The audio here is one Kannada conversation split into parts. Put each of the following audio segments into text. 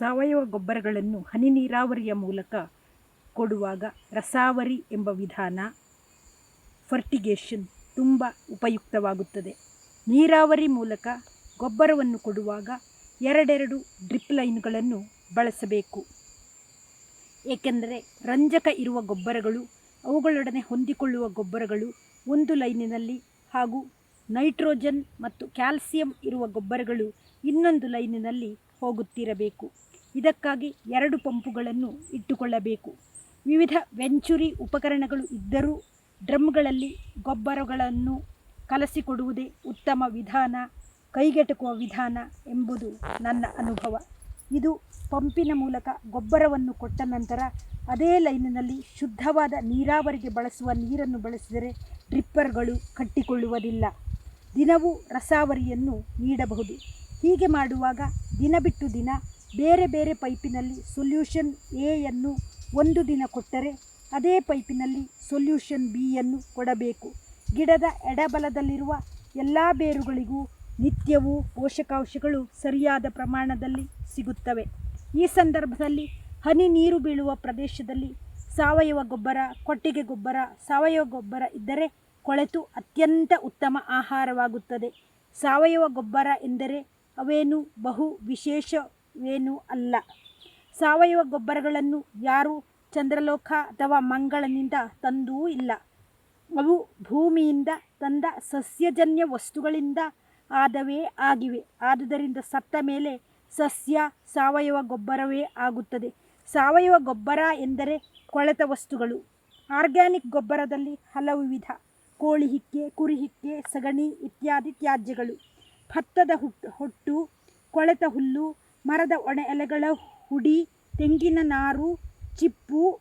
ಸಾವಯವ ಗೊಬ್ಬರಗಳನ್ನು ಹನಿ ನೀರಾವರಿಯ ಮೂಲಕ ಕೊಡುವಾಗ ರಸಾವರಿ ಎಂಬ ವಿಧಾನ ಫರ್ಟಿಗೇಷನ್ ತುಂಬ ಉಪಯುಕ್ತವಾಗುತ್ತದೆ. ನೀರಾವರಿ ಮೂಲಕ ಗೊಬ್ಬರವನ್ನು ಕೊಡುವಾಗ ಎರಡೆರಡು ಡ್ರಿಪ್ ಲೈನ್ಗಳನ್ನು ಬಳಸಬೇಕು. ಏಕೆಂದರೆ ರಂಜಕ ಇರುವ ಗೊಬ್ಬರಗಳು, ಅವುಗಳೊಡನೆ ಹೊಂದಿಕೊಳ್ಳುವ ಗೊಬ್ಬರಗಳು ಒಂದು ಲೈನಿನಲ್ಲಿ ಹಾಗೂ ನೈಟ್ರೋಜನ್ ಮತ್ತು ಕ್ಯಾಲ್ಸಿಯಂ ಇರುವ ಗೊಬ್ಬರಗಳು ಇನ್ನೊಂದು ಲೈನಿನಲ್ಲಿ ಹೋಗುತ್ತಿರಬೇಕು. ಇದಕ್ಕಾಗಿ ಎರಡು ಪಂಪುಗಳನ್ನು ಇಟ್ಟುಕೊಳ್ಳಬೇಕು. ವಿವಿಧ ವೆಂಚುರಿ ಉಪಕರಣಗಳು ಇದ್ದರೂ ಡ್ರಮ್ಗಳಲ್ಲಿ ಗೊಬ್ಬರಗಳನ್ನು ಕಲಸಿಕೊಡುವುದೇ ಉತ್ತಮ ವಿಧಾನ, ಕೈಗೆಟುಕುವ ವಿಧಾನ ಎಂಬುದು ನನ್ನ ಅನುಭವ. ಇದು ಪಂಪಿನ ಮೂಲಕ ಗೊಬ್ಬರವನ್ನು ಕೊಟ್ಟ ನಂತರ ಅದೇ ಲೈನಿನಲ್ಲಿ ಶುದ್ಧವಾದ ನೀರಾವರಿಗೆ ಬಳಸುವ ನೀರನ್ನು ಬಳಸಿದರೆ ಡ್ರಿಪ್ಪರ್ಗಳು ಕಟ್ಟಿಕೊಳ್ಳುವುದಿಲ್ಲ. ದಿನವೂ ರಸಾವರಿಯನ್ನು ನೀಡಬಹುದು. ಹೀಗೆ ಮಾಡುವಾಗ ದಿನ ಬಿಟ್ಟು ದಿನ ಬೇರೆ ಬೇರೆ ಪೈಪಿನಲ್ಲಿ ಸೊಲ್ಯೂಷನ್ ಎಯನ್ನು ಒಂದು ದಿನ ಕೊಟ್ಟರೆ ಅದೇ ಪೈಪಿನಲ್ಲಿ ಸೊಲ್ಯೂಷನ್ ಬಿಯನ್ನು ಕೊಡಬೇಕು. ಗಿಡದ ಎಡಬಲದಲ್ಲಿರುವ ಎಲ್ಲ ಬೇರುಗಳಿಗೂ ನಿತ್ಯವೂ ಪೋಷಕಾಂಶಗಳು ಸರಿಯಾದ ಪ್ರಮಾಣದಲ್ಲಿ ಸಿಗುತ್ತವೆ. ಈ ಸಂದರ್ಭದಲ್ಲಿ ಹನಿ ನೀರು ಬೀಳುವ ಪ್ರದೇಶದಲ್ಲಿ ಸಾವಯವ ಗೊಬ್ಬರ, ಕೊಟ್ಟಿಗೆ ಗೊಬ್ಬರ, ಸಾವಯವ ಗೊಬ್ಬರ ಇದ್ದರೆ ಕೊಳೆತು ಅತ್ಯಂತ ಉತ್ತಮ ಆಹಾರವಾಗುತ್ತದೆ. ಸಾವಯವ ಗೊಬ್ಬರ ಎಂದರೆ ಅವೇನು ಬಹು ವಿಶೇಷವೇನೂ ಅಲ್ಲ. ಸಾವಯವ ಗೊಬ್ಬರಗಳನ್ನು ಯಾರೂ ಚಂದ್ರಲೋಕ ಅಥವಾ ಮಂಗಳನಿಂದ ತಂದೂ ಇಲ್ಲ. ಅವು ಭೂಮಿಯಿಂದ ತಂದ ಸಸ್ಯಜನ್ಯ ವಸ್ತುಗಳಿಂದ ಆದವೇ ಆಗಿವೆ. ಆದುದರಿಂದ ಸತ್ತ ಮೇಲೆ ಸಸ್ಯ, ಸಾವಯವ ಗೊಬ್ಬರವೇ ಆಗುತ್ತದೆ. ಸಾವಯವ ಗೊಬ್ಬರ ಎಂದರೆ ಕೊಳೆತ ವಸ್ತುಗಳು. ಆರ್ಗ್ಯಾನಿಕ್ ಗೊಬ್ಬರದಲ್ಲಿ ಹಲವು ವಿಧ. ಕೋಳಿ ಹಿಕ್ಕೆ, ಕುರಿ ಹಿಕ್ಕೆ, ಸಗಣಿ ಇತ್ಯಾದಿ ತ್ಯಾಜ್ಯಗಳು. ಭತ್ತದ ಹುಟ್ಟು, ಹೊಟ್ಟು, ಕೊಳೆತ ಹುಲ್ಲು ಮರದ ಒಣ ಎಲೆಗಳ ಹುಡಿ, ತೆಂಗಿನ ನಾರು, ಚಿಪ್ಪು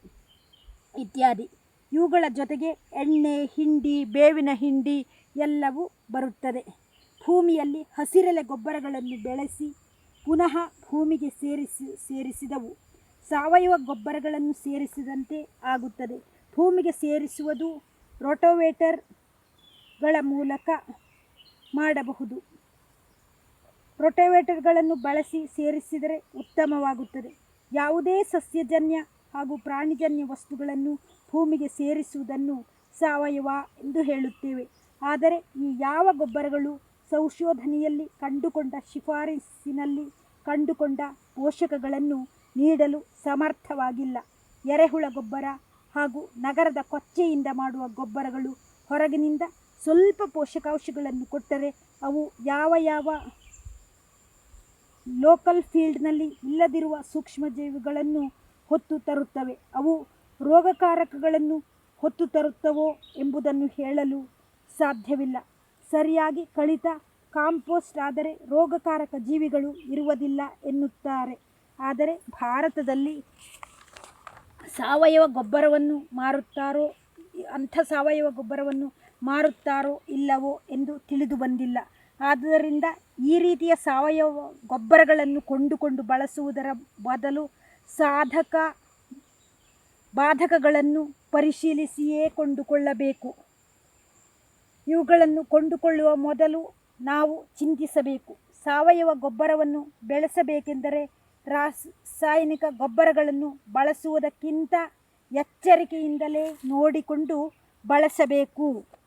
ಇತ್ಯಾದಿ. ಇವುಗಳ ಜೊತೆಗೆ ಎಣ್ಣೆ, ಹಿಂಡಿ, ಬೇವಿನ ಹಿಂಡಿ ಎಲ್ಲವೂ ಬರುತ್ತದೆ. ಭೂಮಿಯಲ್ಲಿ ಹಸಿರೆಲೆ ಗೊಬ್ಬರಗಳನ್ನು ಬೆಳೆಸಿ ಪುನಃ ಭೂಮಿಗೆ ಸೇರಿಸಿ, ಸೇರಿಸಿದವು. ಸಾವಯವ ಗೊಬ್ಬರಗಳನ್ನು ಸೇರಿಸಿದಂತೆ ಆಗುತ್ತದೆ. ಭೂಮಿಗೆ ಸೇರಿಸುವುದು ರೋಟೋವೇಟರ್ಗಳ ಮೂಲಕ ಮಾಡಬಹುದು. ರೋಟೋವೇಟರ್ಗಳನ್ನು ಬಳಸಿ ಸೇರಿಸಿದರೆ ಉತ್ತಮವಾಗುತ್ತದೆ. ಯಾವುದೇ ಸಸ್ಯಜನ್ಯ ಹಾಗೂ ಪ್ರಾಣಿಜನ್ಯ ವಸ್ತುಗಳನ್ನು ಭೂಮಿಗೆ ಸೇರಿಸುವುದನ್ನು ಸಾವಯವ ಎಂದು ಹೇಳುತ್ತೇವೆ. ಆದರೆ ಈ ಯಾವ ಗೊಬ್ಬರಗಳು ಸಂಶೋಧನೆಯಲ್ಲಿ ಕಂಡುಕೊಂಡ ಶಿಫಾರಸಿನಲ್ಲಿ ಕಂಡುಕೊಂಡ ಪೋಷಕಗಳನ್ನು ನೀಡಲು ಸಮರ್ಥವಾಗಿಲ್ಲ. ಎರೆಹುಳ ಗೊಬ್ಬರ ಹಾಗೂ ನಗರದ ಕೊಚ್ಚೆಯಿಂದ ಮಾಡುವ ಗೊಬ್ಬರಗಳು ಹೊರಗಿನಿಂದ ಸ್ವಲ್ಪ ಪೋಷಕಾಂಶಗಳನ್ನು ಕೊಟ್ಟರೆ ಅವು ಯಾವ ಯಾವ ಲೋಕಲ್ ಫೀಲ್ಡ್ನಲ್ಲಿ ಇಲ್ಲದಿರುವ ಸೂಕ್ಷ್ಮಜೀವಿಗಳನ್ನು ಹೊತ್ತು ತರುತ್ತವೆ. ಅವು ರೋಗಕಾರಕಗಳನ್ನು ಹೊತ್ತು ತರುತ್ತವೋ ಎಂಬುದನ್ನು ಹೇಳಲು ಸಾಧ್ಯವಿಲ್ಲ. ಸರಿಯಾಗಿ ಕಳಿತ ಕಾಂಪೋಸ್ಟ್ ಆದರೆ ರೋಗಕಾರಕ ಜೀವಿಗಳು ಇರುವುದಿಲ್ಲ ಎನ್ನುತ್ತಾರೆ. ಆದರೆ ಭಾರತದಲ್ಲಿ ಸಾವಯವ ಗೊಬ್ಬರವನ್ನು ಮಾರುತ್ತಾರೋ, ಅಂಥ ಸಾವಯವ ಗೊಬ್ಬರವನ್ನು ಮಾರುತ್ತಾರೋ ಇಲ್ಲವೋ ಎಂದು ತಿಳಿದು ಬಂದಿಲ್ಲ. ಆದ್ದರಿಂದ ಈ ರೀತಿಯ ಸಾವಯವ ಗೊಬ್ಬರಗಳನ್ನು ಕೊಂಡುಕೊಂಡು ಬಳಸುವುದರ ಬದಲು ಸಾಧಕ ಬಾಧಕಗಳನ್ನು ಪರಿಶೀಲಿಸಿಯೇ ಕೊಂಡುಕೊಳ್ಳಬೇಕು. ಇವುಗಳನ್ನು ಕೊಂಡುಕೊಳ್ಳುವ ಮೊದಲು ನಾವು ಚಿಂತಿಸಬೇಕು. ಸಾವಯವ ಗೊಬ್ಬರವನ್ನು ಬೆಳೆಸಬೇಕೆಂದರೆ ರಾಸಾಯನಿಕ ಗೊಬ್ಬರಗಳನ್ನು ಬಳಸುವುದಕ್ಕಿಂತ ಎಚ್ಚರಿಕೆಯಿಂದಲೇ ನೋಡಿಕೊಂಡು ಬಳಸಬೇಕು.